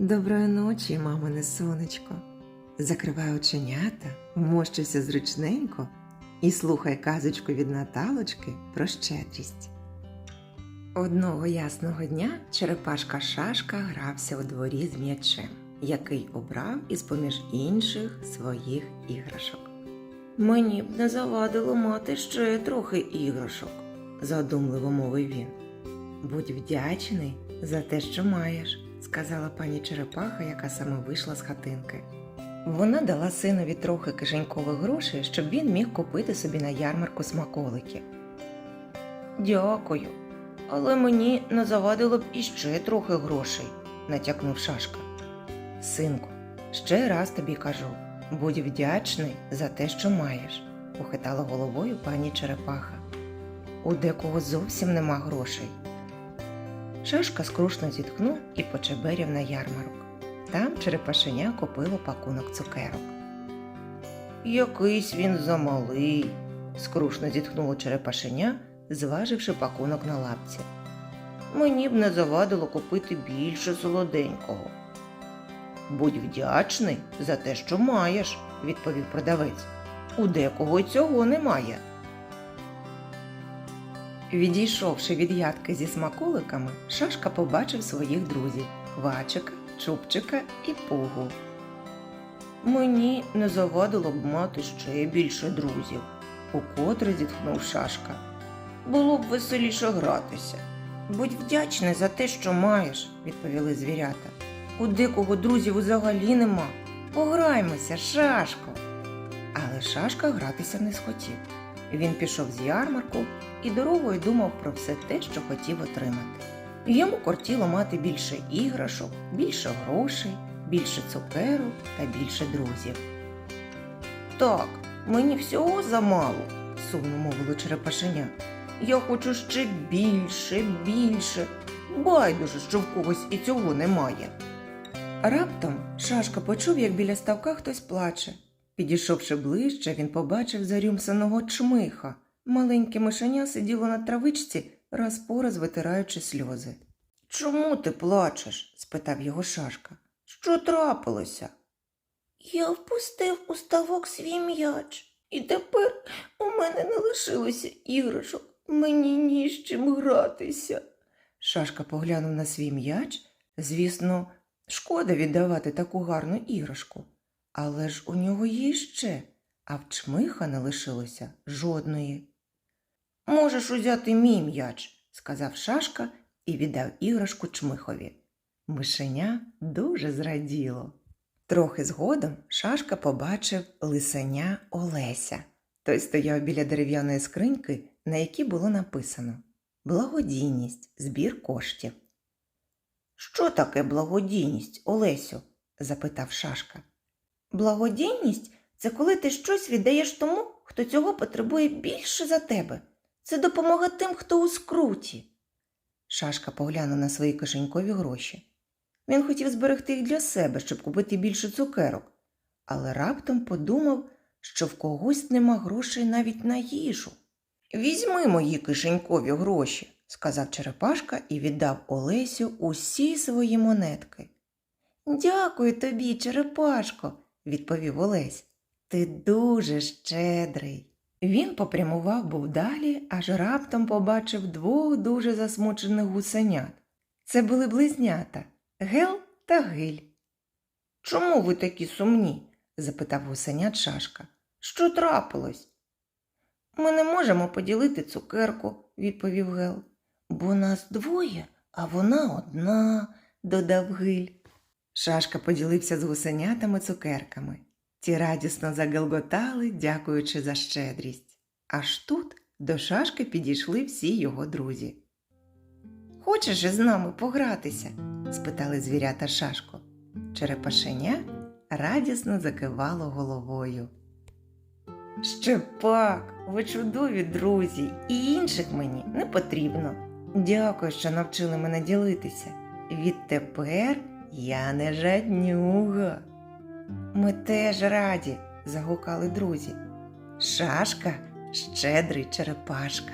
Доброї ночі, мамине сонечко. Закривай оченята, вмощуйся зручненько і слухай казочку від Наталочки про щедрість. Одного ясного дня черепашка Шашка грався у дворі з м'ячем, який обрав із поміж інших своїх іграшок. Мені б не завадило мати ще трохи іграшок, задумливо мовив він. Будь вдячний за те, що маєш, сказала пані Черепаха, яка саме вийшла з хатинки. Вона дала синові трохи кишенькових грошей, щоб він міг купити собі на ярмарку смаколики. Дякую, але мені не завадило б іще трохи грошей, натякнув Шашка. Синку, ще раз тобі кажу, будь вдячний за те, що маєш, похитала головою пані Черепаха. У декого зовсім нема грошей. Шашка скрушно зітхнув і почеберяв на ярмарок. Там черепашеня купило пакунок цукерок. Якийсь він замалий, скрушно зітхнуло черепашеня, зваживши пакунок на лапці. Мені б не завадило купити більше солоденького. Будь вдячний за те, що маєш, відповів продавець. У декого цього немає. Відійшовши від ядки зі смаколиками, Шашка побачив своїх друзів Квачика, Чубчика і Пугу. Мені не завадило б мати ще більше друзів, укотре зітхнув Шашка. Було б веселіше гратися. Будь вдячний за те, що маєш, відповіли звірята. У декого друзів взагалі нема. Пограймося, Шашко. Але Шашка гратися не схотів. Він пішов з ярмарку і дорогою думав про все те, що хотів отримати. Йому кортіло мати більше іграшок, більше грошей, більше цукерок та більше друзів. Так, мені всього замало, сумно мовило черепашеня. Я хочу ще більше, більше. Байдуже, що в когось і цього немає. Раптом Шашка почув, як біля ставка хтось плаче. Підійшовши ближче, він побачив зарюмсаного чмиха. Маленьке мишеня сиділо на травичці, раз по раз витираючи сльози. Чому ти плачеш? спитав його Шашка. Що трапилося? Я впустив у ставок свій м'яч, і тепер у мене не лишилося іграшок. Мені ні з чим гратися. Шашка поглянув на свій м'яч. Звісно, шкода віддавати таку гарну іграшку. Але ж у нього є ще, а в чмиха не лишилося жодної. Можеш узяти мій м'яч, сказав Шашка і віддав іграшку чмихові. Мишеня дуже зраділо. Трохи згодом Шашка побачив лисеня Олеся. Той стояв біля дерев'яної скриньки, на якій було написано Благодійність, збір коштів. Що таке благодійність, Олесю? запитав Шашка. Благодійність це коли ти щось віддаєш тому, хто цього потребує більше за тебе. Це допомога тим, хто у скруті. Шашка поглянув на свої кишенькові гроші. Він хотів зберегти їх для себе, щоб купити більше цукерок, але раптом подумав, що в когось нема грошей навіть на їжу. Візьми мої кишенькові гроші, сказав Черепашка і віддав Олесю усі свої монетки. Дякую тобі, Черепашко, відповів Олесь. Ти дуже щедрий. Він попрямував був далі, аж раптом побачив двох дуже засмучених гусенят. Це були близнята Гел та Гиль. Чому ви такі сумні? запитав гусенят Шашка. Що трапилось? Ми не можемо поділити цукерку, відповів Гел. Бо нас двоє, а вона одна, додав Гиль. Шашка поділився з гусенятами цукерками. Ті радісно загелготали, дякуючи за щедрість. Аж тут до шашки підійшли всі його друзі. Хочеш із нами погратися? спитали звірята Шашко. Черепашеня радісно закивало головою. Ще пак, ви чудові друзі, і інших мені не потрібно. Дякую, що навчили мене ділитися. Відтепер я не жаднюга. Ми теж раді, загукали друзі. Шашка щедрий черепашка.